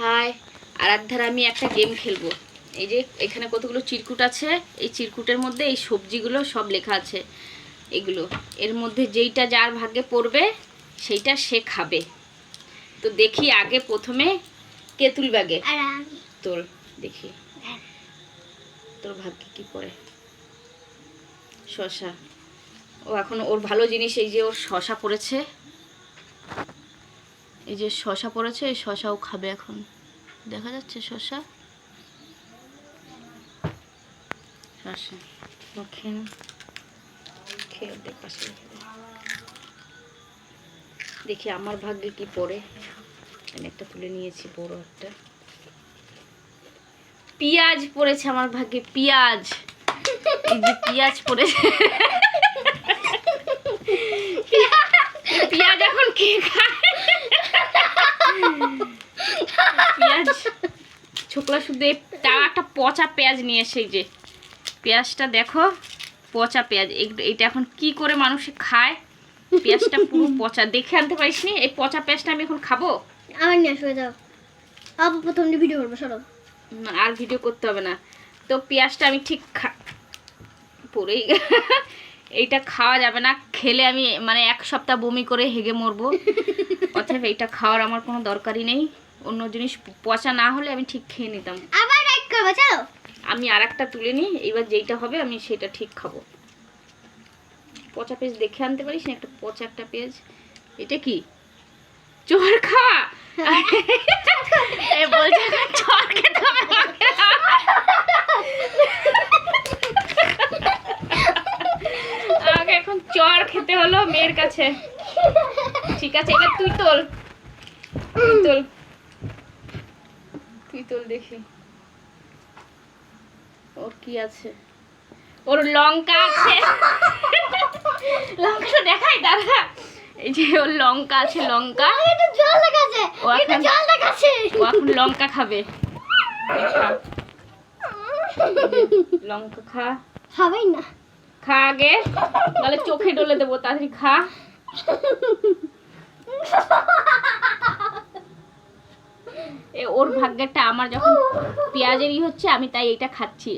High আরাধ্যার আমি একটা game খেলব। এই যে এখানে কতগুলো চিরকুট আছে? এই চিরকুটের মধ্যে এই সবজিগুলো সব লেখা আছে। এগুলো এর মধ্যে যেইটা যার ভাগ্যে পড়বে সেইটা সে খাবে। তো দেখি আগে প্রথমে কে তুলবে আগে? তোর দেখি। তোর ভাগ্যে কি পড়ে? শশা। ও এখন ওর ভালো জিনিস এই যে ওর শশা পড়েছে। এই যে শশা পড়েছে এই শশাও খাবে এখন। দেখা যাচ্ছে শশা? শশা। খেয়ে পাশে দেখি আমার ভাগ্যে কি পড়ে। আমি একটা তুলে নিয়েছি বড় একটা। পিঁয়াজ পড়েছে আমার ভাগ্যে পিঁয়াজ। এই যে পিঁয়াজ পড়েছে। পিয়াজ এখন কে খায়? ছোকলা শুধু তাও একটা পচা পেঁয়াজ নিয়ে এসে যে পেঁয়াজটা দেখো পচা পেঁয়াজ। এইটা এখন কি করে মানুষে খায়? পেঁয়াজটা পুরো পচা। দেখে আনতে পারিস নি এই পচা পেঁয়াজটা আমি এখন খাব? আমার নিয়ে আসবে যাও। আবার প্রথম দিয়ে ভিডিও করব সরো। না, আর ভিডিও করতে হবে না। তো পেঁয়াজটা আমি ঠিক খা পরেই এইটা খাওয়া যাবে না। খেলে আমি মানে এক সপ্তাহ বমি করে হেগে মরবো। অথবা এইটা খাওয়ার আমার কোনো দরকারই নেই। অন্য জিনিস পচা না হলে আমি ঠিক খেয়ে নিতাম। আবার লাইক করব চলো। আমি আর একটা তুলে নিই এবার যেইটা হবে আমি সেটা ঠিক খাব। পচা পেঁয়াজ দেখে আনতে পারিস না একটা পচা একটা পেঁয়াজ। এটা কি? চোর খাওয়া? এ বলছে চর খেতে আমাকে। এখন চর খেতে হলো মেয়ের কাছে। ঠিক আছে এবার তুই তোল। তুই তোল। তুই তোল দেখি। ওর কি আছে? ওর লঙ্কা আছে। লঙ্কাটা দেখাই দাদা। এই যে ওর লঙ্কা আছে লঙ্কা। জল দেখাচ্ছে। ও এখন- জল দেখাচ্ছে। ও এখন লঙ্কা খাবে। লঙ্কা খা। হবেই না। খা আগে তাহলে চোখে ডলে দেবো তাড়াতাড়ি খা। ওর ভাগ্যেরটা আমার যখন পেঁয়াজেরই হচ্ছে আমি তাই এটা খাচ্ছি।